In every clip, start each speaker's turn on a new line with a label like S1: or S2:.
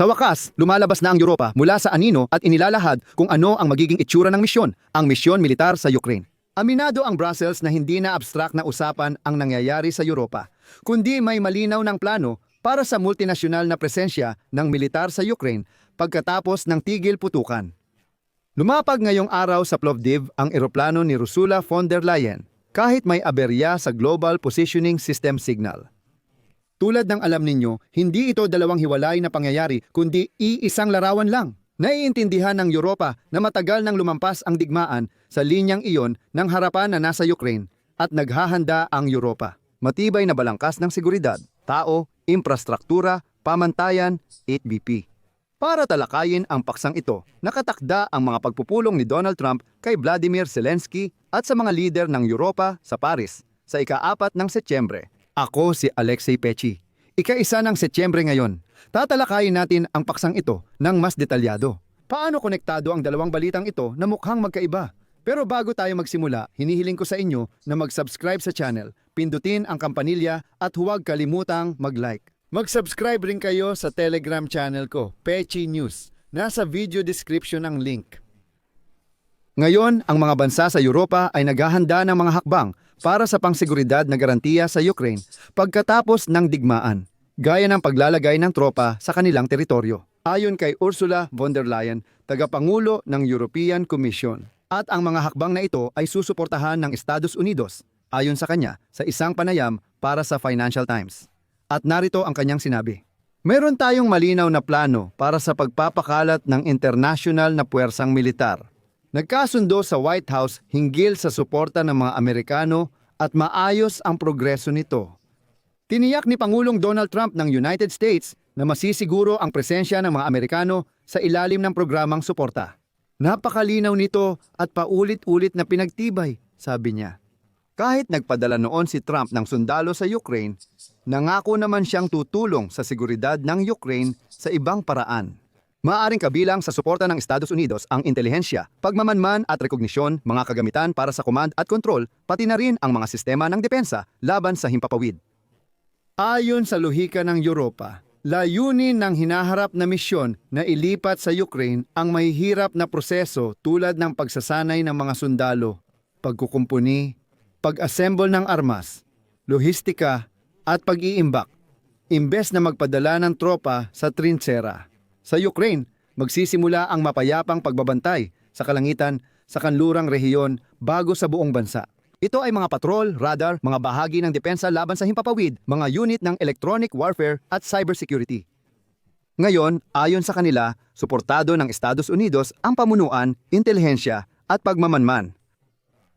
S1: Sa wakas, lumalabas na ang Europa mula sa anino at inilalahad kung ano ang magiging itsura ng misyon, ang misyon militar sa Ukraine. Aminado ang Brussels na hindi na abstract na usapan ang nangyayari sa Europa, kundi may malinaw ng plano para sa multinasyonal na presensya ng militar sa Ukraine pagkatapos ng tigil putukan. Lumapag ngayong araw sa Plovdiv ang eroplano ni Ursula von der Leyen kahit may aberya sa Global Positioning System Signal. Tulad ng alam ninyo, hindi ito dalawang hiwalay na pangyayari kundi iisang larawan lang. Naiintindihan ng Europa na matagal nang lumampas ang digmaan sa linyang iyon ng harapan na nasa Ukraine at naghahanda ang Europa. Matibay na balangkas ng seguridad, tao, infrastruktura, pamantayan, 8BP. Para talakayin ang paksang ito, nakatakda ang mga pagpupulong ni Donald Trump kay Vladimir Zelensky at sa mga lider ng Europa sa Paris sa ikaapat ng Setyembre. Ako si Alexei Pechi. Ika-isa ng Setyembre ngayon. Tatalakayin natin ang paksang ito ng mas detalyado. Paano konektado ang dalawang balitang ito na mukhang magkaiba? Pero bago tayo magsimula, hinihiling ko sa inyo na mag-subscribe sa channel, pindutin ang kampanilya at huwag kalimutang mag-like. Mag-subscribe rin kayo sa Telegram channel ko, Pechi News. Nasa video description ang link. Ngayon, ang mga bansa sa Europa ay naghahanda ng mga hakbang para sa pangseguridad na garantiya sa Ukraine pagkatapos ng digmaan, gaya ng paglalagay ng tropa sa kanilang teritoryo. Ayon kay Ursula von der Leyen, tagapangulo ng European Commission. At ang mga hakbang na ito ay susuportahan ng Estados Unidos, ayon sa kanya, sa isang panayam para sa Financial Times. At narito ang kanyang sinabi. Meron tayong malinaw na plano para sa pagpapakalat ng international na puwersang militar. Nagkasundo sa White House hinggil sa suporta ng mga Amerikano at maayos ang progreso nito. Tiniyak ni Pangulong Donald Trump ng United States na masisiguro ang presensya ng mga Amerikano sa ilalim ng programang suporta. Napakalinaw nito at paulit-ulit na pinagtibay, sabi niya. Kahit nagpadala noon si Trump ng sundalo sa Ukraine, nangako naman siyang tutulong sa seguridad ng Ukraine sa ibang paraan. Maaring kabilang sa suporta ng Estados Unidos ang intelihensya, pagmamanman at rekognisyon, mga kagamitan para sa command at control, pati na rin ang mga sistema ng depensa laban sa himpapawid. Ayon sa luhika ng Europa, layunin ng hinaharap na misyon na ilipat sa Ukraine ang mahihirap na proseso tulad ng pagsasanay ng mga sundalo, pagkukumpuni, pag-assemble ng armas, lohistika at pag-iimbak, imbes na magpadala ng tropa sa trinchera. Sa Ukraine, magsisimula ang mapayapang pagbabantay sa kalangitan sa kanlurang rehiyon bago sa buong bansa. Ito ay mga patrol, radar, mga bahagi ng depensa laban sa himpapawid, mga unit ng electronic warfare at cybersecurity. Ngayon, ayon sa kanila, suportado ng Estados Unidos ang pamunuan, intelihensya at pagmamanman.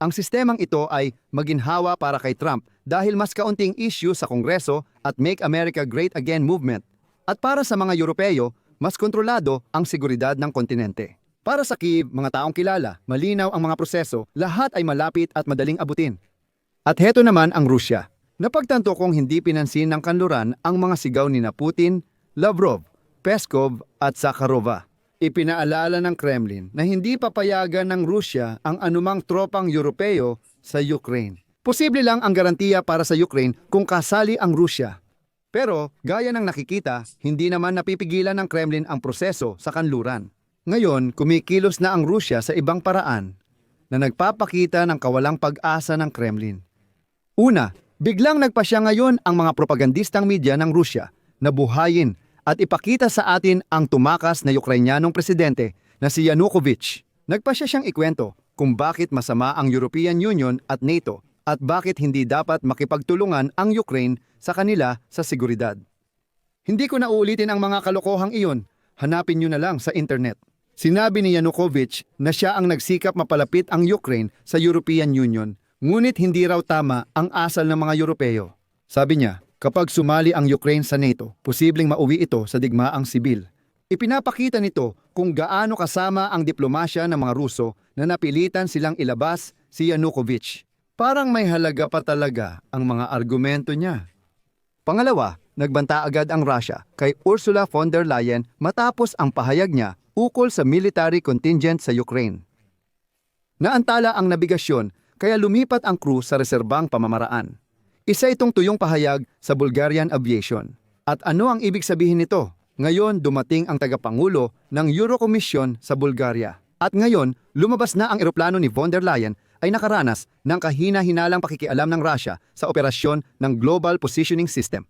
S1: Ang sistemang ito ay maginhawa para kay Trump dahil mas kaunting issue sa Kongreso at Make America Great Again movement. At para sa mga Europeo, mas kontrolado ang seguridad ng kontinente. Para sa Kiev, mga taong kilala, malinaw ang mga proseso, lahat ay malapit at madaling abutin. At heto naman ang Rusya. Napagtanto kong hindi pinansin ng kanluran ang mga sigaw ni na Putin, Lavrov, Peskov at Sakharova. Ipinaalala ng Kremlin na hindi papayagan ng Rusya ang anumang tropang Europeo sa Ukraine. Posible lang ang garantiya para sa Ukraine kung kasali ang Rusya. Pero gaya ng nakikita, hindi naman napipigilan ng Kremlin ang proseso sa kanluran. Ngayon, kumikilos na ang Rusya sa ibang paraan na nagpapakita ng kawalang pag-asa ng Kremlin. Una, biglang nagpasya ngayon ang mga propagandistang media ng Rusya na buhayin at ipakita sa atin ang tumakas na Ukrainyanong presidente na si Yanukovych. Nagpasya siyang ikwento kung bakit masama ang European Union at NATO at bakit hindi dapat makipagtulungan ang Ukraine sa kanila sa seguridad. Hindi ko na uulitin ang mga kalokohang iyon. Hanapin nyo na lang sa internet. Sinabi ni Yanukovych na siya ang nagsikap mapalapit ang Ukraine sa European Union, ngunit hindi raw tama ang asal ng mga Europeo. Sabi niya, kapag sumali ang Ukraine sa NATO, posibleng mauwi ito sa digmaang sibil. Ipinapakita nito kung gaano kasama ang diplomasya ng mga Ruso na napilitan silang ilabas si Yanukovych. Parang may halaga pa talaga ang mga argumento niya. Pangalawa, nagbanta agad ang Russia kay Ursula von der Leyen matapos ang pahayag niya ukol sa military contingent sa Ukraine. Naantala ang nabigasyon kaya lumipat ang crew sa reserbang pamamaraan. Isa itong tuyong pahayag sa Bulgarian Aviation. At ano ang ibig sabihin nito? Ngayon dumating ang tagapangulo ng Euro Commission sa Bulgaria. At ngayon, lumabas na ang eroplano ni von der Leyen ay nakaranas ng kahina-hinalang pakikialam ng Russia sa operasyon ng Global Positioning System.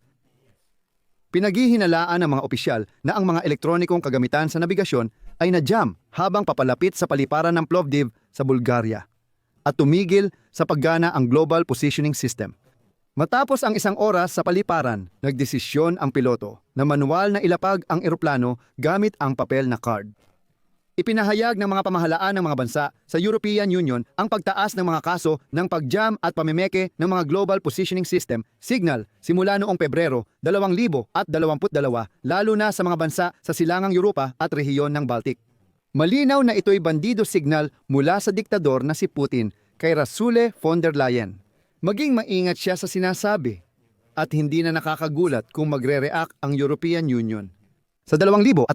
S1: Pinaghihinalaan ng mga opisyal na ang mga elektronikong kagamitan sa nabigasyon ay na-jam habang papalapit sa paliparan ng Plovdiv sa Bulgaria at tumigil sa paggana ang Global Positioning System. Matapos ang isang oras sa paliparan, nagdesisyon ang piloto na manual na ilapag ang eroplano gamit ang papel na card. Ipinahayag ng mga pamahalaan ng mga bansa sa European Union ang pagtaas ng mga kaso ng pagjam at pamemeke ng mga Global Positioning System signal simula noong Pebrero 2022 lalo na sa mga bansa sa silangang Europa at rehiyon ng Baltic. Malinaw na ito'y bandido signal mula sa diktador na si Putin kay Rasule von der Leyen. Maging maingat siya sa sinasabi at hindi na nakakagulat kung magre-react ang European Union. Sa 2025,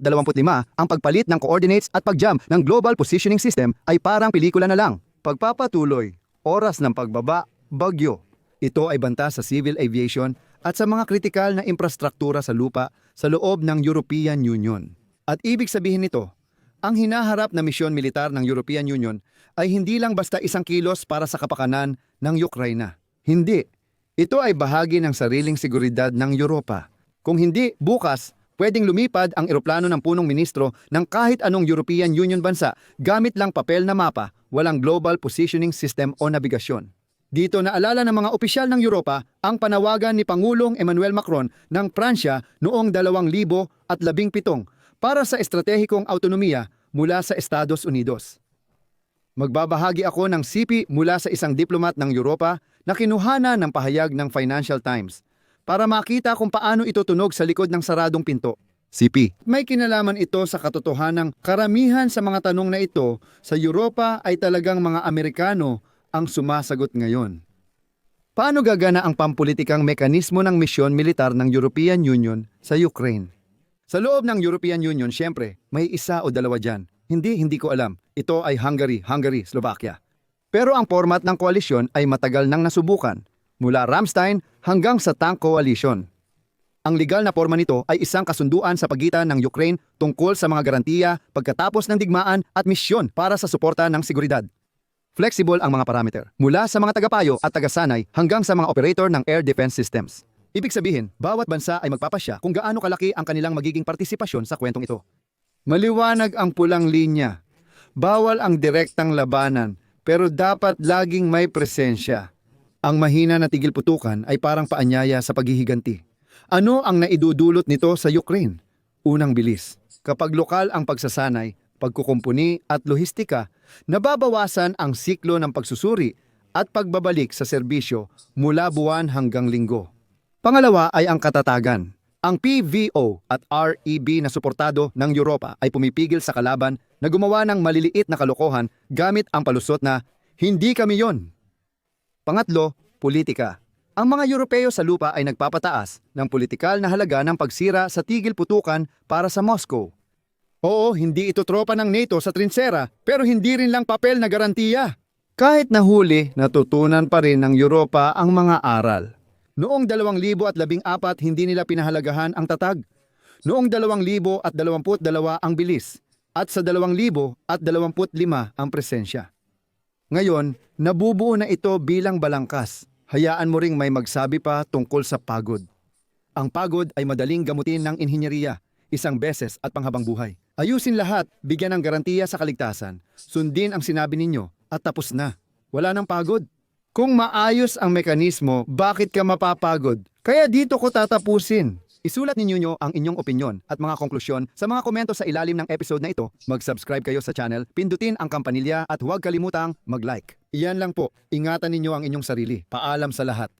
S1: ang pagpalit ng coordinates at pagjam ng Global Positioning System ay parang pelikula na lang. Pagpapatuloy, oras ng pagbaba, bagyo. Ito ay banta sa civil aviation at sa mga kritikal na infrastruktura sa lupa sa loob ng European Union. At ibig sabihin nito, ang hinaharap na misyon militar ng European Union ay hindi lang basta isang kilos para sa kapakanan ng Ukraina. Hindi. Ito ay bahagi ng sariling seguridad ng Europa. Kung hindi, bukas, pwedeng lumipad ang eroplano ng punong ministro ng kahit anong European Union bansa gamit lang papel na mapa, walang global positioning system o nabigasyon. Dito naalala ng mga opisyal ng Europa ang panawagan ni Pangulong Emmanuel Macron ng Pransya noong 2017 para sa estratehikong autonomiya mula sa Estados Unidos. Magbabahagi ako ng sipi mula sa isang diplomat ng Europa na kinuhana ng pahayag ng Financial Times para makita kung paano ito tunog sa likod ng saradong pinto. CP. May kinalaman ito sa katotohanang karamihan sa mga tanong na ito sa Europa ay talagang mga Amerikano ang sumasagot ngayon. Paano gagana ang pampulitikang mekanismo ng misyon militar ng European Union sa Ukraine? Sa loob ng European Union, siyempre, may isa o dalawa dyan. Hindi, hindi ko alam. Ito ay Hungary, Hungary, Slovakia. Pero ang format ng koalisyon ay matagal nang nasubukan, mula Ramstein hanggang sa Tank Coalition. Ang legal na forma nito ay isang kasunduan sa pagitan ng Ukraine tungkol sa mga garantiya pagkatapos ng digmaan at misyon para sa suporta ng seguridad. Flexible ang mga parameter, mula sa mga tagapayo at tagasanay hanggang sa mga operator ng air defense systems. Ibig sabihin, bawat bansa ay magpapasya kung gaano kalaki ang kanilang magiging partisipasyon sa kwentong ito. Maliwanag ang pulang linya. Bawal ang direktang labanan, pero dapat laging may presensya. Ang mahina na tigil putukan ay parang paanyaya sa paghihiganti. Ano ang naidudulot nito sa Ukraine? Unang bilis. Kapag lokal ang pagsasanay, pagkukumpuni at lohistika, nababawasan ang siklo ng pagsusuri at pagbabalik sa serbisyo mula buwan hanggang linggo. Pangalawa ay ang katatagan. Ang PVO at REB na suportado ng Europa ay pumipigil sa kalaban na gumawa ng maliliit na kalokohan gamit ang palusot na hindi kami yon. Pangatlo, politika. Ang mga Europeo sa lupa ay nagpapataas ng politikal na halaga ng pagsira sa tigil putukan para sa Moscow. Oo, hindi ito tropa ng NATO sa trinsera, pero hindi rin lang papel na garantiya. Kahit nahuli, natutunan pa rin ng Europa ang mga aral. Noong 2014 hindi nila pinahalagahan ang tatag. Noong 2022 ang bilis. At sa 2025 ang presensya. Ngayon, nabubuo na ito bilang balangkas. Hayaan mo ring may magsabi pa tungkol sa pagod. Ang pagod ay madaling gamutin ng inhinyeriya, isang beses at panghabang buhay. Ayusin lahat, bigyan ng garantiya sa kaligtasan. Sundin ang sinabi ninyo at tapos na. Wala nang pagod. Kung maayos ang mekanismo, bakit ka mapapagod? Kaya dito ko tatapusin. Isulat ninyo nyo ang inyong opinyon at mga konklusyon sa mga komento sa ilalim ng episode na ito. Mag-subscribe kayo sa channel, pindutin ang kampanilya at huwag kalimutang mag-like. Iyan lang po. Ingatan ninyo ang inyong sarili. Paalam sa lahat.